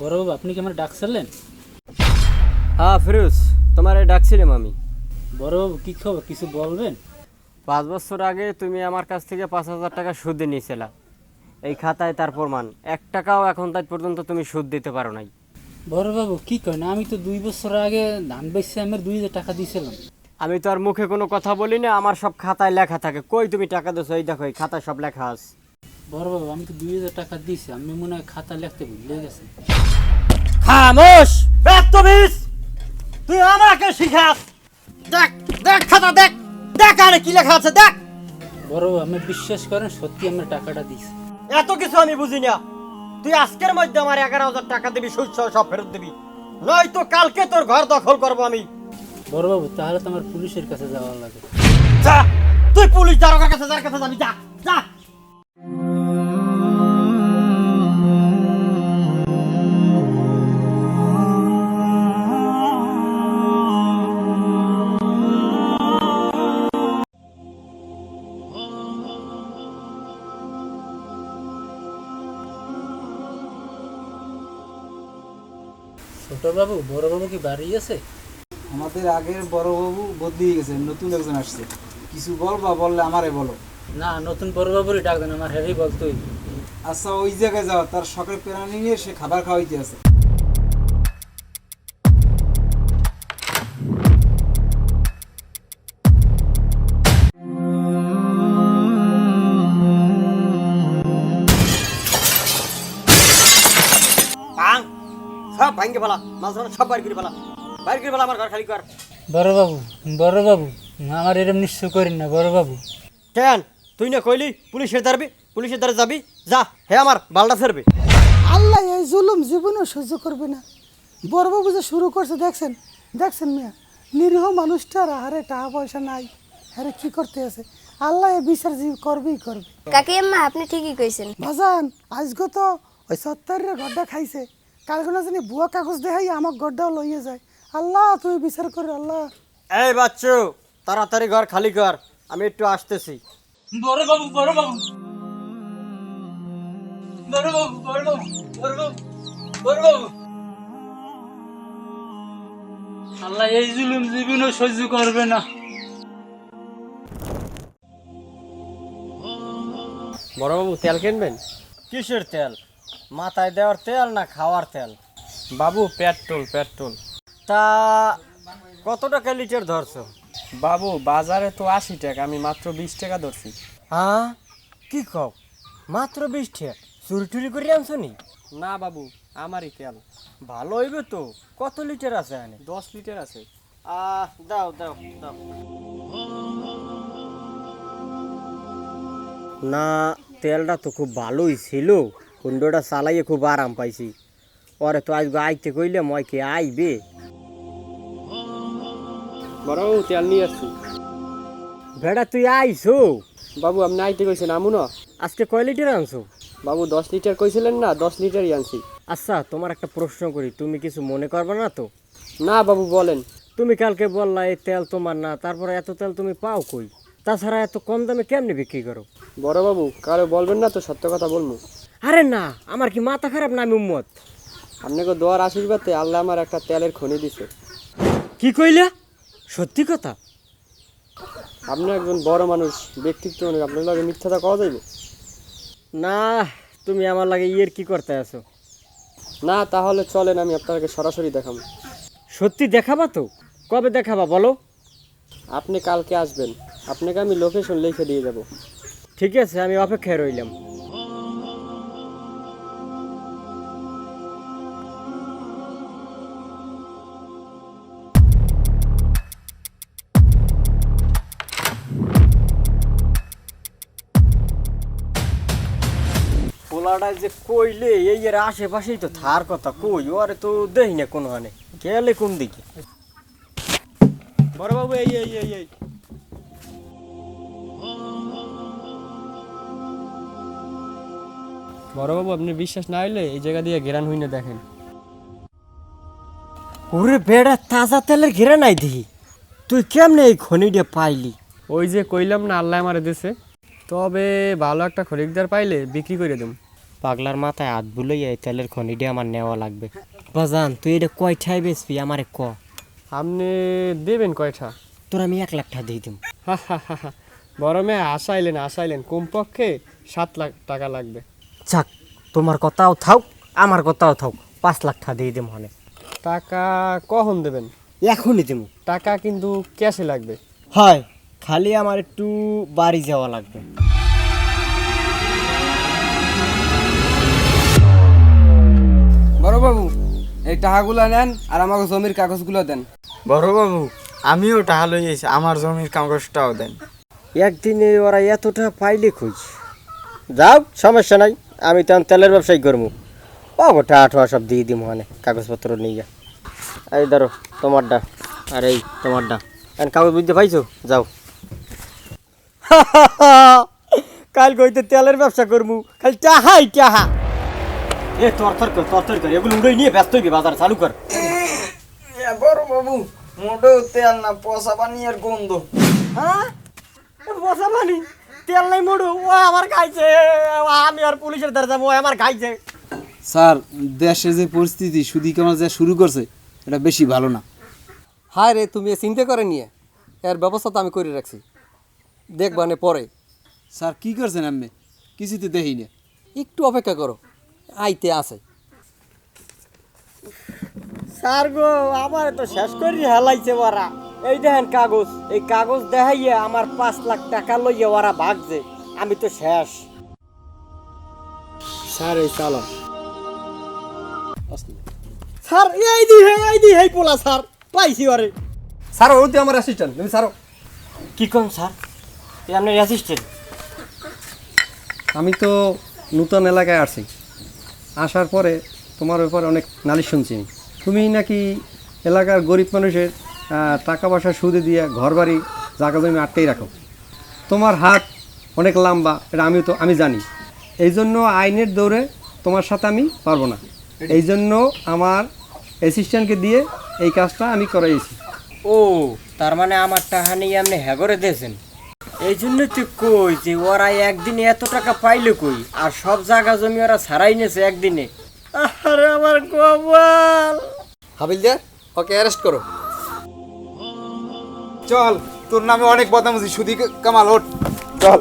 বড়বাবু আপনি কি আমার ডাক সারলেন হ্যাঁ ফিরোজ তোমারে ডাকছিলাম আমি। বড়বাবু কি খবর? কিছু বলবেন? পাঁচ বছর আগে তুমি আমার কাছ থেকে পাঁচ হাজার টাকা সুদে নিয়েছিলা। এই খাতায় তার প্রমাণ। এক টাকাও এখন তাই পর্যন্ত তুমি সুদ দিতে পারো নাই। বড়বাবু কি করেন আমি তো দুই বছর আগে ধান বেচে আমার দুই হাজার টাকা দিয়েছিলাম। আমি তো আর মুখে কোনো কথা বলি না আমার সব খাতায় লেখা থাকে। কই তুমি টাকা দিছো? এই দেখো এই খাতায় সব লেখা আছে। বড়বাবু আমি তো দুই হাজার টাকা দিয়েছি আমি মনে হয় খাতা লিখতে ভুলে গেছি। খামোশ! ব্যক্তবিস তুই আমাকে শিখাস! দেখ দেখ খাতা দেখ দেখ আরে কি লেখা আছে দেখ! বড়বাবু আমি বিশ্বাস করেন সত্যি আমার টাকাটা দিয়েছি। এত কিছু আমি বুঝি না। তুই আজকের মধ্যে আমার এগারো হাজার টাকা দিবি সুদ সব ফেরত দিবি। নয়তো কালকে তোর ঘর দখল করব আমি। বড়বাবু তাহলে তো আমার পুলিশের কাছে যাওয়ার লাগে। যা তুই পুলিশ দারোগার কাছে যার কাছে যাবি যা। যা বড় বাবু কি বাড়ি আছে আমাদের আগের বড় বাবু বদলি গেছে নতুন একজন আসছে। কিছু বল বা বললে আমারে বলো। না নতুন বড় বাবুরই ডাক দেন আমার হেভি বলতোই আচ্ছা ওই জায়গায় যাওয়া তার সকালে প্রাণী নিয়ে সে খাবার খাওয়াইতে আছে। ফেলা মাছ ধরা সব বাইর করে ফেলা বাইর করে ফেলা আমার ঘর খালি কর। বড়বাবু বড়বাবু আমার এরম নিশ্চয় করেন না বড়বাবু কেন? তুই না কইলি পুলিশের দাঁড়বি পুলিশের দ্বারা যাবি? যা হে আমার বালটা ফেরবে আল্লাহ এই জুলুম জীবনেও সহ্য করবে না। বড়বাবু যে শুরু করছে দেখছেন? দেখছেন মিয়া? নিরীহ মানুষটার আহারে টাকা পয়সা নাই। আরে কি করতে আছে? আল্লাহ এই বিচার জীব করবেই করবে। কাকি আম্মা আপনি ঠিকই কইছেন। বাজান আজকে তো ওই সত্তরের গড্ডা খাইছে। কালকে না জানি বুয়া কাগজ দেখাই আমার গড্ডাও লইয়ে যায়। আল্লাহ তুমি বিচার করে আল্লাহ। এই বাচ্চু তাড়াতাড়ি ঘর খালি কর আমি একটু আসতেছি। বড়বাবু বড়বাবু বড়বাবু বড়বাবু বড়বাবু বড়বাবু আল্লাহ এই জুলুম জীবনও সহ্য করবে না। বড়বাবু তেল কিনবেন? কিসের তেল? মাথায় দেওয়ার তেল না খাওয়ার তেল? বাবু পেট্রোল পেট্রোল। তা কত টাকা লিটার ধরছো? বাবু বাজারে তো আশি টাকা আমি মাত্র বিশ টাকা ধরছি। হ্যাঁ? কি কও? মাত্র বিশ টাকা? চুরি টুরি করে আনছো নি? না বাবু আমারই তেল। ভালো হইবে তো। কত লিটার আছে এখানে? দশ লিটার আছে। আহ দাও দাও দাও। না তেলটা তো খুব ভালোই ছিল। কুণ্ডটা চালাইয়ে খুব আরাম পাইছি। পরে তো আজকে আইতে কইলে মই কে আইবে? বড়বাবু তেল নিয়ে আসছি। বেড়া তুই আইছো? বাবু আপনি আইতে কইছেন আমু না আজকে কয় লিটার আনছো? বাবু দশ লিটার কইছিলেন না দশ লিটারই আনছি। আচ্ছা তোমার একটা প্রশ্ন করি তুমি কিছু মনে করবে না তো? না বাবু বলেন। তুমি কালকে বললা এই তেল তোমার না তারপরে এত তেল তুমি পাও কই? তাছাড়া এত কম দামে কেমনে বিক্রি করো? বড় বাবু কারও বলবেন না তো সত্য কথা বলব। আরে না আমার কি মাথা খারাপ না আমি উম্মত আপনাকে দোয়ার আশীর্বাদে আল্লাহ আমার একটা তেলের খনি দিছে। কি কইলা? সত্যি কথা? আপনি একজন বড় মানুষ ব্যক্তিত্ব অনেক আপনার লাগে মিথ্যাটা কওয়া যাইবে? না তুমি আমার লাগে ইয়ের কি করতে আছো? না তাহলে চলেন আমি আপনাকে সরাসরি দেখাবো। সত্যি দেখাবা তো? কবে দেখাবা বলো? আপনি কালকে আসবেন। আপনাকে আমি লোকেশন লিখে দিয়ে যাব। ঠিক আছে আমি অপেক্ষায় রইলাম। পোলাটায় যে কইলে এই এর আশেপাশেই তো থার কথা কই ওরে তো দেই না কোনো হানে গেলে কোন দিকে? বড়বাবু এই এই এই এই। বড়বাবু আপনি বিশ্বাস না হইলে এই জায়গা দিয়ে গেরান হইনে দেখেন। ওরে বেড়া তাজা তেলের ঘেরা নাই দেখি তুই কেমনে এই খনিটা পাইলি? ওই যে কইলাম না আল্লাহ মারে দিছে। তবে ভালো একটা খরিকদার পাইলে বিক্রি করে দেব পাগলার মাথায় হাত বুলাই এই তেলের খনিটা আমার নেওয়া লাগবে। বাজান তুই এটা কয়টায় বেচবি? আমারে ক। আপনি দেবেন কয়টা তোর আমি এক লাখ টাকা দিয়ে দিম। হা হা হা হা। বড় মেয়ে আসাইলেন আসাইলেন। কমপক্ষে সাত লাখ টাকা লাগবে। যাক তোমার কথাও থাক আমার কথাও থাক। পাঁচ লাখ টাকা দিয়ে দিম হনে টাকা কখন দেবেন? এখনই দিম। টাকা কিন্তু ক্যাশে লাগবে। হয় খালি আমার একটু বাড়ি যাওয়া লাগবে। বাবু এই টাকাগুলো নেন আর আমাকে জমির কাগজগুলো দেন বড়বাবু আমিও টাকা লই আইছি আমার জমির কাগজটাও দেন একদিনে ওরা এতটা পাইলে খুঁজ যাও সমস্যা নাই আমি তখন তেলের ব্যবসায়ী করব পাবো টাকা ঠোয়া সব দিয়ে দিম মানে কাগজপত্র নিয়ে যা এই ধরো তোমারটা আর এই তোমারটা এখন কাগজ বুঝতে পাইছো যাও কাল কইতে তেলের ব্যবসা করব খালি চাহাই চাহা এ তোর তোর কর তোর তোর কর। এগুলো উড়ে নিয়ে ব্যস্ত হইবি বাজার চালু কর। বড় বাবু মোটেও তেল না পয়সা পানি আর গন্ধ। হ্যাঁ? বসা মানি তেল নাই মোড়ু ও আমার খাইছে আমি আর পুলিশের দ্বারা যাব ও আমার খাইছে। স্যার দেশের যে পরিস্থিতি সুদি কেমন যা শুরু করছে এটা বেশি ভালো না। হায় রে তুমি চিন্তা করে নিয়ে। এর ব্যবস্থা তো আমি করে রাখছি। দেখবানে পরে। স্যার কি করছেন আমি কিছুতে দেখি না একটু অপেক্ষা করো। আইতে আছে। স্যার গো আমার তো শেষ করি হেলাইছে ওরা। এই দেখেন কাগজ এই কাগজ দেখাইয়া আমার পাঁচ লাখ টাকা লইয়া ওরা ভাগছে। আমি তো শেষ। স্যার এই চালান। স্যার এই দি হে এই দি হেই পোলা স্যার পাইছি ওরে। স্যার ওতে আমার অ্যাসিস্ট্যান্ট তুমি স্যার কি কোন স্যার? এই আপনার অ্যাসিস্ট্যান্ট আমি তো নূতন এলাকায় আসছি আসার পরে তোমার ব্যাপারে অনেক নালিশ শুনছি। তুমি নাকি এলাকার গরিব মানুষের টাকা পয়সা সুদে দিয়ে ঘর বাড়ি জায়গা জমি আটকেই রাখো। তোমার হাত অনেক লম্বা, এটা আমি তো আমি জানি। এই জন্য আইনের দৌড়ে তোমার সাথে আমি পারব না। এই জন্য আমার অ্যাসিস্ট্যান্টকে দিয়ে এই কাজটা আমি করাইছি। ও, তার মানে আমার টাকা নিয়ে আপনি হ্যাগরে দিয়েছেন। এই জন্য তো কই যে ওরা একদিনে এত টাকা পাইলে কই? আর সব জায়গা জমি ওরা ছাড়াই নিয়েছে একদিনে। আরে আমার কপাল হাবিলদার ওকে অ্যারেস্ট করো। চল তোর নামে অনেক বদনাম শুধু কামাল ওঠ। চল।